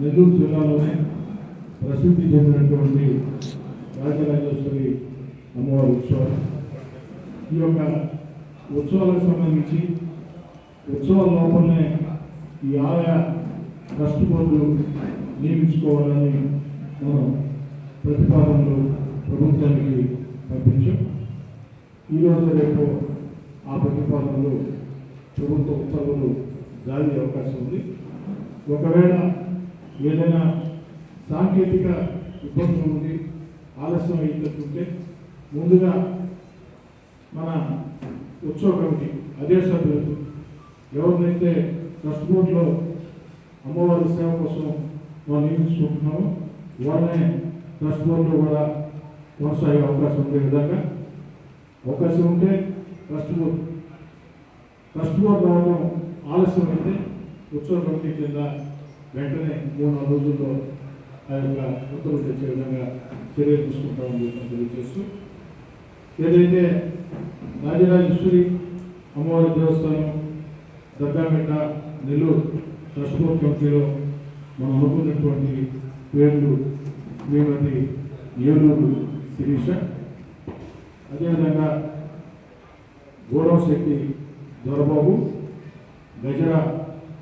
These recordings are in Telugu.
నెల్లూరు జిల్లాలోనే ప్రసిద్ధి చెందినటువంటి రాజరాజేశ్వరి అమ్మవారి ఉత్సవం. ఈ యొక్క ఉత్సవాలకు సంబంధించి ఉత్సవాల లోపలనే ఈ ఆలయ ట్రస్ట్ బోర్డు నియమించుకోవాలని మనం ప్రతిపాదనలు ప్రభుత్వానికి పంపించాం. ఈరోజు రేపు ఆ ప్రతిపాదనలు ప్రభుత్వ ఉత్తర్వులు జారీ అవకాశం ఉంది. ఒకవేళ ఏదైనా సాంకేతిక ఇబ్బందులు ఉంది ఆలస్యం అయ్యేటట్టుంటే ముందుగా మన ఉత్సవ కమిటీ అదే సభ్యులకు ఎవరినైతే ట్రస్ట్ బోర్డులో అమ్మవారి సేవ కోసం మనం నియమించుకుంటున్నామో వాళ్ళనే ట్రస్ట్ బోర్డులో కూడా కొనసాగే అవకాశం ఉండే విధంగా అవకాశం ఉంటే ట్రస్ట్ బోర్డు. ట్రస్ట్ బోర్డు రావడం ఆలస్యం అయితే ఉత్సవ కమిటీ కింద వెంటనే మూడు నాలుగు రోజుల్లో ఆ యొక్క ఉత్తర్వులు తెచ్చే విధంగా చర్యలు తీసుకుంటామని చెప్పి తెలియజేస్తూ ఏదైతే రాజరాజేశ్వరి అమ్మవారి దేవస్థానం దర్గామెట్ట నెల్లూరు ట్రస్ట్ బోర్డ్ కమిటీలో మనం అనుకున్నటువంటి పేర్లు శ్రీమతి ఏలూరు శిరీష అదేవిధంగా గౌరవ శెట్టి దొరబాబు గజరా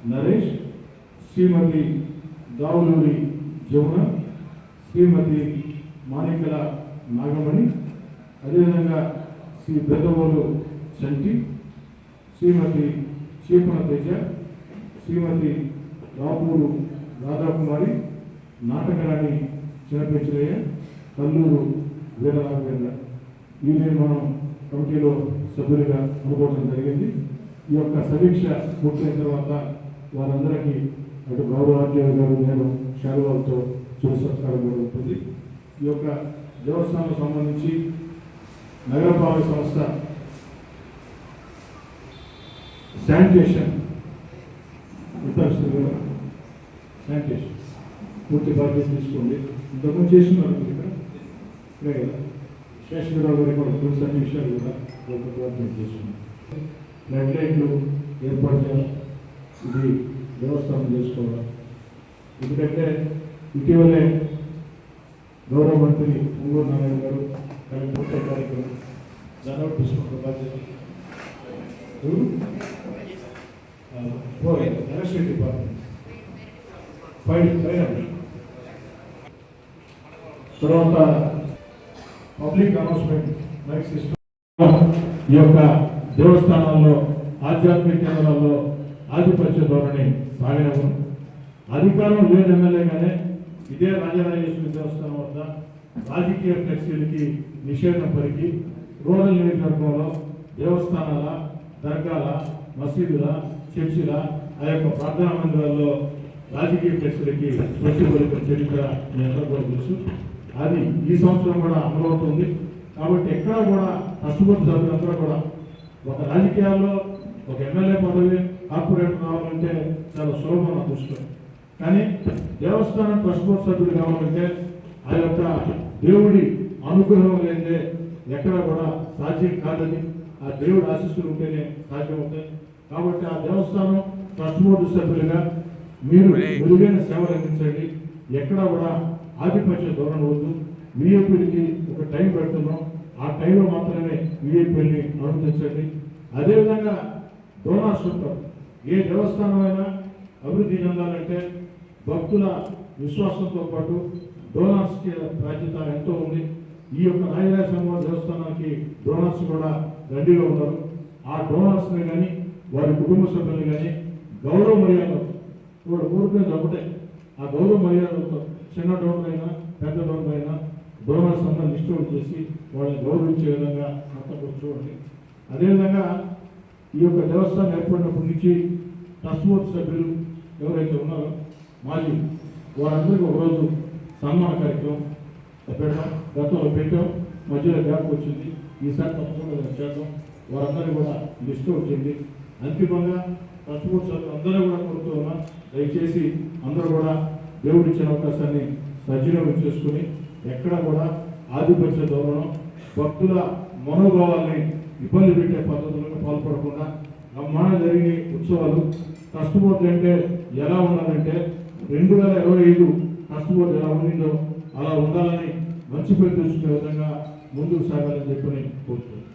నరేష్ శ్రీమతి దావులూరి జమున శ్రీమతి మాణికల నాగమణి అదేవిధంగా శ్రీ పెద్దవోలు చంటి శ్రీమతి చీపన తేజ శ్రీమతి రాపూరు రాధాకుమారి నాటకరాణి చిన్నపెచ్చలయ్య కల్లూరు వీరరాఘవేంద్ర. ఈ మనం కమిటీలో సభ్యులుగా అనుకోవడం జరిగింది. ఈ యొక్క సమీక్ష పూర్తయిన తర్వాత వారందరికీ అటు గౌరవాధ్యాయ గారు నేను శాలువాలతో చిరు సత్కారం కూడా ఉంటుంది ఈ యొక్క దేవస్థానం సంబంధించి నగరపాలక సంస్థ శానిటేషన్ ఉత్తరస్తులు శానిటేషన్ పూర్తి బాధ్యత తీసుకోండి. ఇంతకుముందు చేస్తున్నారు ఇక్కడ? ఇక్కడే కదా శేషగిరావు గారి కూడా కొన్ని అన్ని విషయాలు కూడా ప్రభుత్వం చేస్తున్నాం చేసుకున్నాం ఫ్లడ్ లైట్లు ఏర్పాటు చేయాలి. ఇది దేవస్థానం చేసుకోవాలి ఎందుకంటే ఇటీవలే గౌరవ మంత్రి పొంగూరు నారాయణ గారు కలెక్టర్ కార్యక్రమం దాని తీసుకున్న బాధ్యత ఎవరు? ఆ, ఓ, ఎలక్ట్రిసిటీ డిపార్ట్మెంట్ ఫైవ్ ఫైవ్ తర్వాత పబ్లిక్ అనౌన్స్మెంట్ మైక్ సిస్టమ్ ఈ యొక్క దేవస్థానాల్లో ఆధ్యాత్మిక కేంద్రాల్లో ఆధిపత్య ధోరణి సాగడము. అధికారం లేని ఎమ్మెల్యేగానే ఇదే రాజరాజేశ్వరి దేవస్థానం వద్ద రాజకీయ ఫ్లెక్సీలకి నిషేధం పలికి రూరల్ నియోజకవర్గంలో దేవస్థానాల దర్గాల మసీదుల చర్చిల ఆ యొక్క ప్రార్థనా మందిరాల్లో రాజకీయ ఫ్లెక్సీలకి స్వస్తి పలికిన చరిత్ర మీ అందరూ కూడా తెలుసు. అది ఈ సంవత్సరం కూడా అమలవుతుంది. కాబట్టి ఎక్కడ కూడా కష్టపడి సభ్యులందరూ కూడా ఒక రాజకీయాల్లో ఒక ఎమ్మెల్యే పదవి కార్పొరేట్ కావాలంటే చాలా సులభం దృష్టి కానీ దేవస్థానం ట్రస్ట్ బోర్డు సభ్యుడు కావాలంటే ఆ యొక్క దేవుడి అనుగ్రహం లేదే ఎక్కడ కూడా సాధ్యం కాదని ఆ దేవుడి ఆశీస్సులు ఉంటేనే సాధ్యమవుతాయి. కాబట్టి ఆ దేవస్థానం ట్రస్ట్ బోర్డు సభ్యులుగా మీరు మెరుగైన సేవలు అందించండి. ఎక్కడ కూడా ఆధిపత్య ధోరణ వద్దు విఐపీలకి ఒక టైం పెడుతున్నాం. ఆ టైంలో మాత్రమే విఐపీని అనుమతించండి. అదేవిధంగా డోనార్స్ ఉంటారు ఏ దేవస్థానం అయినా అభివృద్ధి చెందాలంటే భక్తుల విశ్వాసంతో పాటు డోనార్స్కి బాధ్యత ఎంతో ఉంది. ఈ యొక్క రాజరాజ దేవస్థానానికి డోనార్స్ కూడా రెడీగా ఉన్నారు. ఆ డోనార్స్ని కానీ వారి కుటుంబ సభ్యులు కానీ గౌరవ మర్యాద వాడు కోరుకునేది ఒకటే ఆ గౌరవ మర్యాదలతో చిన్న డోన్లైనా అయినా పెద్ద డోన్లైనా అయినా అందరూ లిస్ట్ చేసి వాళ్ళని గౌరవించే విధంగా మొత్తం కూడా చూడండి. అదేవిధంగా ఈ యొక్క దేవస్థానం ఏర్పడినప్పటి నుంచి ట్రస్ట్ బోర్డు సభ్యులు ఎవరైతే ఉన్నారో మాజీ వారందరికీ ఒకరోజు సన్మాన కార్యక్రమం పెట్టడం గతంలో పెట్టాం. మధ్యలో గ్యాప్ వచ్చింది. ఈసారి తప్పకుండా చేద్దాం. వారందరూ కూడా లిస్ట్ వచ్చింది అంతిమంగా ట్రస్ట్ బోర్డు సభ్యులు అందరూ కూడా కోరుతూ ఉన్నా దయచేసి అందరూ కూడా దేవుడు ఇచ్చిన అవకాశాన్ని సద్వినియోగం చేసుకుని ఎక్కడ కూడా ఆధిపత్య ధోరణం భక్తుల మనోభావాల్ని ఇబ్బంది పెట్టే పద్ధతులను పాల్పడకుండా బ్రహ్మాండ జరిగే ఉత్సవాలు ట్రస్ట్ బోర్డు అంటే ఎలా ఉండాలంటే రెండు వేల ఇరవై ఐదు ట్రస్ట్ బోర్డు ఎలా ఉండిందో అలా ఉండాలని మంచి పేరు తెచ్చుకునే విధంగా ముందుకు సాగాలని చెప్పని కోరుతున్నాను.